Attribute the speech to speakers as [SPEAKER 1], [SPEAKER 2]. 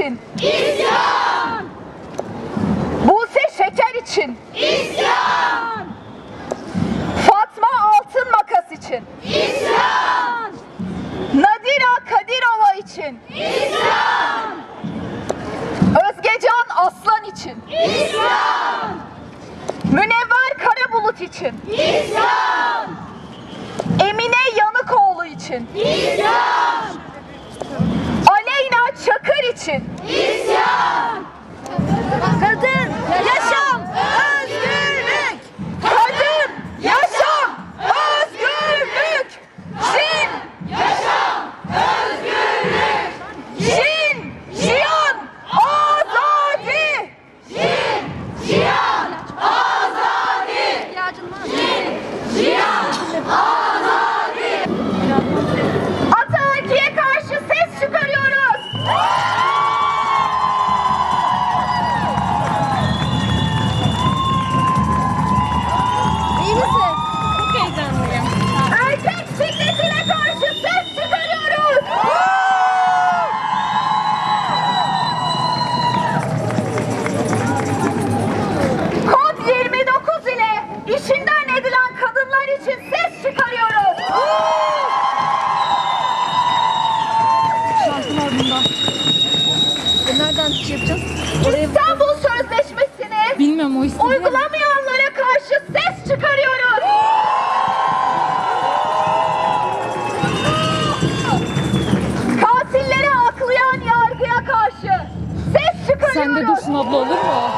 [SPEAKER 1] için İsyan! Buse Şeker için İsyan! Fatma Altın Makas için İsyan! Nadira Kadirova için İsyan! Özgecan Aslan için İsyan! Münevver Karabulut için İsyan! Emine Yanıkoğlu için İsyan!
[SPEAKER 2] 一起。
[SPEAKER 1] İstanbul Sözleşmesi'ni
[SPEAKER 2] Bilmem o istedi.
[SPEAKER 1] uygulamayanlara karşı ses çıkarıyoruz. Katillere aklayan yargıya karşı ses çıkarıyoruz.
[SPEAKER 2] Sen de dursun abla olur mu?